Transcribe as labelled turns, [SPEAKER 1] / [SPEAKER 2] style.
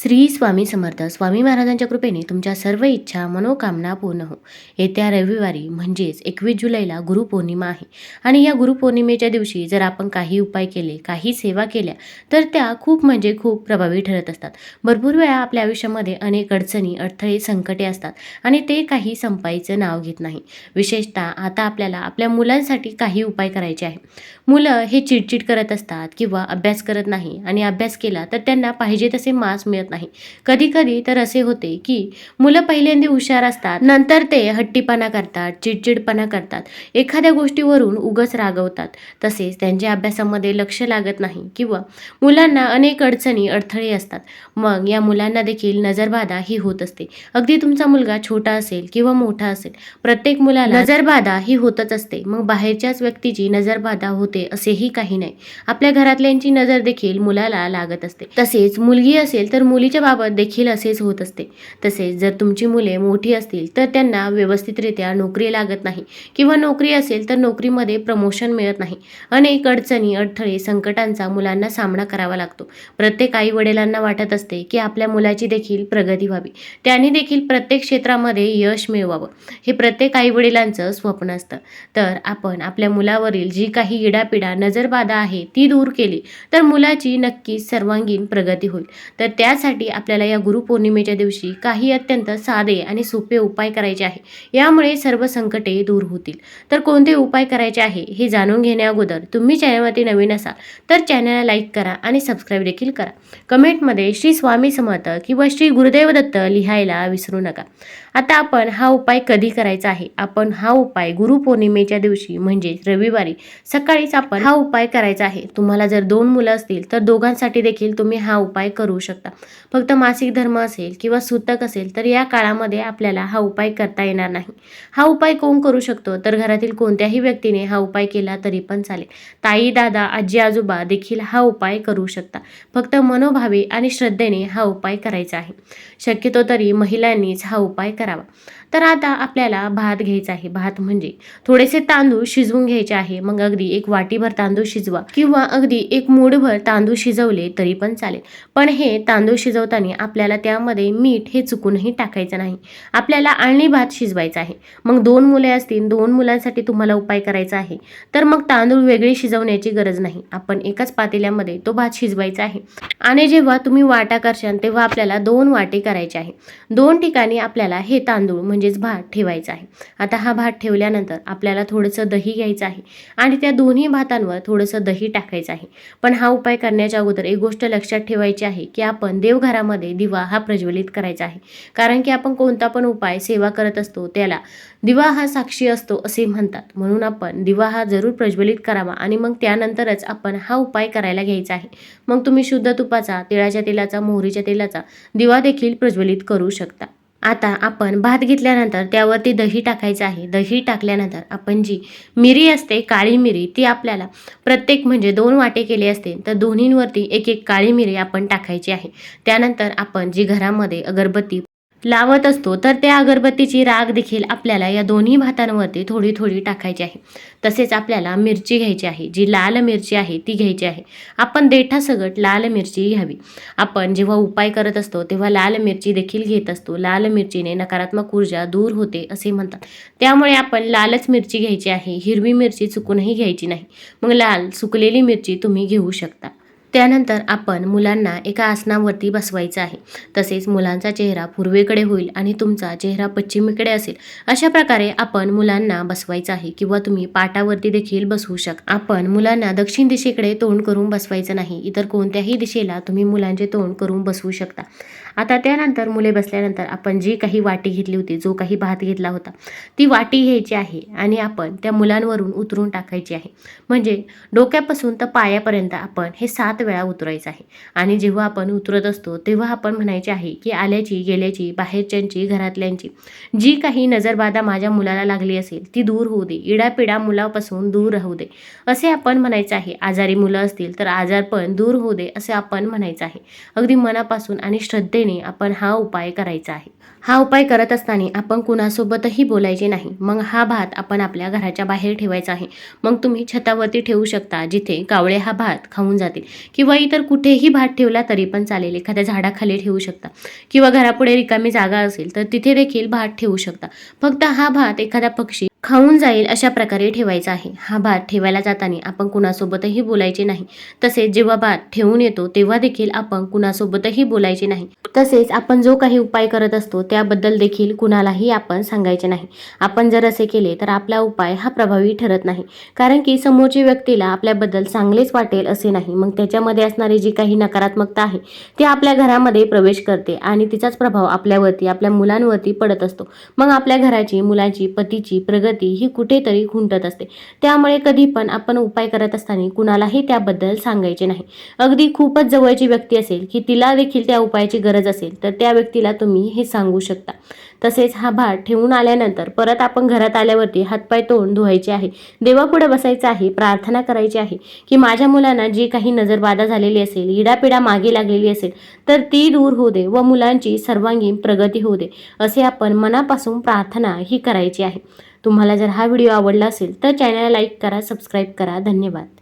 [SPEAKER 1] श्री स्वामी समर्थ स्वामी महाराजांच्या कृपेने तुमच्या सर्व इच्छा मनोकामना पूर्ण हो. येत्या रविवारी म्हणजेच एकवीस जुलैला गुरुपौर्णिमा आहे. आणि या गुरुपौर्णिमेच्या दिवशी जर आपण काही उपाय केले काही सेवा केल्या तर त्या खूप म्हणजे खूप प्रभावी ठरत असतात. भरपूर वेळा आपल्या आयुष्यामध्ये अनेक अडचणी अडथळे संकटे असतात आणि ते काही संपायचं नाव घेत नाही. विशेषतः आता आपल्याला आपल्या मुलांसाठी काही उपाय करायचे आहे मुलं हे चिडचिड करत असतात किंवा अभ्यास करत नाही आणि अभ्यास केला तर त्यांना पाहिजे तसे मार्क्स मिळत नाही. कधी कधी तर असे होते की मुलं पहिल्यांदा हुशार असतात नंतर ते हट्टीपणा करतात चिडचिडपणा करतात एखाद्या गोष्टीवरून उगच रागवतात. तसेच त्यांच्या अभ्यासामध्ये लक्ष लागत नाही किंवा मुलांना अनेक अडचणी अडथळे असतात. मग या मुलांना देखील नजरबाधा ही होत असते. अगदी तुमचा मुलगा छोटा असेल किंवा मोठा असेल प्रत्येक मुलाला नजरबाधा ही होतच असते. मग बाहेरच्याच व्यक्तीची नजरबाधा होते असेही काही नाही. आपल्या घरातल्यांची नजर देखील मुलाला लागत असते. तसेच मुलगी असेल तर मुलीच्या बाबत देखील असेच होत असते. तसेच जर तुमची मुले मोठी असतील तर त्यांना व्यवस्थितरित्या नोकरी लागत नाही. किंवा नोकरी असेल तर नोकरीमध्ये प्रमोशन मिळत नाही. अनेक अडचणी अडथळे संकटांचा मुलांना सामना करावा लागतो. प्रत्येक आई वडिलांना वाटत असते की आपल्या मुलाची देखील प्रगती व्हावी. त्यांनी देखील प्रत्येक क्षेत्रामध्ये यश मिळवावं. हे प्रत्येक आई वडिलांचं स्वप्न असतं. तर आपण आपल्या मुलावरील जी काही इडापिडा नजरबाधा आहे ती दूर केली तर मुलाची नक्कीच सर्वांगीण प्रगती होईल. तर त्यासाठी आपल्याला या गुरुपौर्णिमेच्या दिवशी काही अत्यंत साधे आणि सोपे उपाय करायचे आहे. यामुळे सर्व संकटे दूर होतील. तर कोणते उपाय करायचे आहे हे जाणून घेण्याअगोदर तुम्ही चॅनलवरती नवीन असाल तर चॅनलला लाईक करा आणि सबस्क्राईब देखील करा. कमेंटमध्ये श्री स्वामी समर्थ किंवा श्री गुरुदेव दत्त लिहायला विसरू नका. आता आपण हा उपाय कधी करायचा आहे? आपण हा उपाय गुरुपौर्णिमेच्या दिवशी म्हणजेच रविवारी सकाळीच आपण हा उपाय करायचा आहे. तुम्हाला जर दोन मुलं असतील तर दोघांसाठी देखील तुम्ही हा उपाय करू शकता. फक्त मासिक धर्म असेल किंवा सूतक असेल तर या काळामध्ये आपल्याला हा उपाय करता येणार नाही. हा उपाय कोण करू शकतो? तर घरातील कोणत्याही व्यक्तीने हा उपाय केला तरी पण चालेल. ताई दादा आजी आजोबा देखील हा उपाय करू शकता फक्त मनोभावे आणि श्रद्धेने हा उपाय करायचा आहे. शक्यतो तरी महिलांनीच हा उपाय करावा. तर आता आपल्याला भात घ्यायचा आहे. भात म्हणजे थोडेसे तांदूळ शिजवून घ्यायचे आहे. मग अगदी एक वाटीभर तांदूळ शिजवा किंवा अगदी एक मूडभर तांदूळ शिजवले तरी पण चालेल. पण हे तांदूळ शिजवताना आपल्याला त्यामध्ये मीठ हे चुकूनही टाकायचं नाही. आपल्याला आळणी भात शिजवायचा आहे. मग दोन मुले असतील दोन मुलांसाठी तुम्हाला उपाय करायचा आहे. तर मग तांदूळ वेगळे शिजवण्याची गरज नाही. आपण एकाच पातेल्यामध्ये तो भात शिजवायचा आहे. आणि जेव्हा तुम्ही वाटा करशाल तेव्हा आपल्याला दोन वाटे करायचे आहे. दोन ठिकाणी आपल्याला हे तांदूळ म्हणजेच भात ठेवायचा आहे. आता हा भात ठेवल्यानंतर आपल्याला थोडंसं दही घ्यायचं आहे. आणि त्या दोन्ही भातांवर थोडंसं दही टाकायचं आहे. पण हा उपाय करण्याच्या अगोदर एक गोष्ट लक्षात ठेवायची आहे की आपण देवघरामध्ये दिवा हा प्रज्वलित करायचा आहे. कारण की आपण कोणता पण उपाय सेवा करत असतो त्याला दिवा हा साक्षी असतो असे म्हणतात. म्हणून आपण दिवा हा जरूर प्रज्वलित करावा आणि मग त्यानंतरच आपण हा उपाय करायला घ्यायचा आहे. मग तुम्ही शुद्ध तुपाचा तिळाच्या तेलाचा मोहरीच्या तेलाचा दिवा देखील प्रज्वलित करू शकता. आता आपण भात घेतल्यानंतर त्यावरती दही टाकायचं आहे. दही टाकल्यानंतर आपण जी मिरी असते काळी मिरी ती आपल्याला प्रत्येक म्हणजे दोन वाटे केले असते तर दोन्हींवरती एक एक काळी मिरी आपण टाकायची आहे. त्यानंतर आपण जी घरामध्ये अगरबत्ती लावत असतो तर त्या अगरबत्तीची राग देखील आपल्याला या दोन्ही भातांवरती थोडी थोडी टाकायची आहे. तसेच आपल्याला मिरची घ्यायची आहे जी लाल मिरची आहे ती घ्यायची आहे. आपण देठासगट लाल मिरची घ्यावी. आपण जेव्हा उपाय करत असतो तेव्हा लाल मिरची देखील घेत असतो. लाल मिरचीने नकारात्मक ऊर्जा दूर होते असे म्हणतात. त्यामुळे आपण लालच मिरची घ्यायची आहे हिरवी मिरची चुकूनही घ्यायची नाही. मग लाल सुकलेली मिरची तुम्ही घेऊ शकता. त्यानंतर आपण मुलांना एका आसनावरती बसवायचं आहे. तसेच मुलांचा चेहरा पूर्वेकडे होईल आणि तुमचा चेहरा पश्चिमेकडे असेल. अशा प्रकारे आपण मुलांना बसवायचं आहे किंवा तुम्ही पाटावरती देखील बसवू शकता आपण मुलांना दक्षिण दिशेकडे तोंड करून बसवायचं नाही. इतर कोणत्याही दिशेला तुम्ही मुलांचे तोंड करून बसवू शकता. आता त्यानंतर मुले बसल्यानंतर आपण जी काही वाटी घेतली होती जो काही भात घेतला होता ती वाटी घ्यायची आहे आणि आपण त्या मुलांवरून उतरून टाकायची आहे. म्हणजे डोक्यापासून तर पायापर्यंत आपण हे सात वेळा उतरायचं आहे. आणि जेव्हा आपण उतरत असतो तेव्हा आपण म्हणायचे आहे की आल्याची गेल्याची बाहेरच्यांची घरातल्यांची जी काही नजरबाधा माझ्या मुलाला लागली असेल ती दूर होऊ दे. इडापिडा मुलापासून दूर राहू दे. असे आपण म्हणायचं आहे. आजारी मुलं असतील तर आजार पण दूर होऊ दे असे आपण म्हणायचं आहे. अगदी मनापासून आणि श्रद्धेने पद्धतीने आपण हा उपाय करायचा आहे. हा उपाय करत असताना आपण कुणासोबतही बोलायचे नाही. मग हा भात आपण आपल्या घराच्या बाहेर ठेवायचा आहे. मग तुम्ही छतावरती ठेवू शकता जिथे कावळे हा भात खाऊन जातील. किंवा इतर कुठेही भात ठेवला तरी पण चालेल. एखाद्या झाडाखाली ठेवू शकता. किंवा घरापुढे रिकामी जागा असेल तर तिथे देखील भात ठेवू शकता. फक्त हा भात एखादा पक्षी खाऊन जाईल अशा प्रकारे ठेवायचा आहे. हा भात ठेवायला जाताना आपण कुणासोबतही बोलायचे नाही. तसेच जेव्हा भात ठेवून येतो तेव्हा देखील आपण कुणासोबतही बोलायचे नाही. तसेच आपण जो काही उपाय करत असतो त्याबद्दल देखील कुणालाही आपण सांगायचे नाही. आपण जर असे केले तर आपला उपाय हा प्रभावी ठरत नाही. कारण की समोरची व्यक्तीला आपल्याबद्दल चांगलेच वाटेल असे नाही. मग त्याच्यामध्ये असणारी जी काही नकारात्मकता आहे ती आपल्या घरामध्ये प्रवेश करते आणि तिचाच प्रभाव आपल्यावरती आपल्या मुलांवरती पडत असतो. मग आपल्या घराची मुलांची पतीची प्रगती प्रगती ही कुठेतरी खुंटत असते. त्यामुळे कधी पण आपण उपाय करत असताना कुणालाही त्याबद्दल सांगायचे नाही. अगदी खूपच जवळची व्यक्ती असेल की तिला देखील त्या उपायाची गरज असेल तर त्या व्यक्तीला तुम्ही हे सांगू शकता. तसेच हा भात ठेवून आल्यानंतर परत आपण घरात आल्यावरती हातपाय तोंड धुवायचे आहे. देवापुढे बसायचं आहे प्रार्थना करायची आहे की माझ्या मुलांना जी काही नजरबाधा झालेली असेल इडापिडा मागे लागलेली असेल तर ती दूर होऊ दे व मुलांची सर्वांगीण प्रगती होऊ दे असे आपण मनापासून प्रार्थना ही करायची आहे. तुम्हाला जर हा व्हिडिओ आवडला असेल तर चॅनलला लाईक करा सबस्क्राईब करा. धन्यवाद.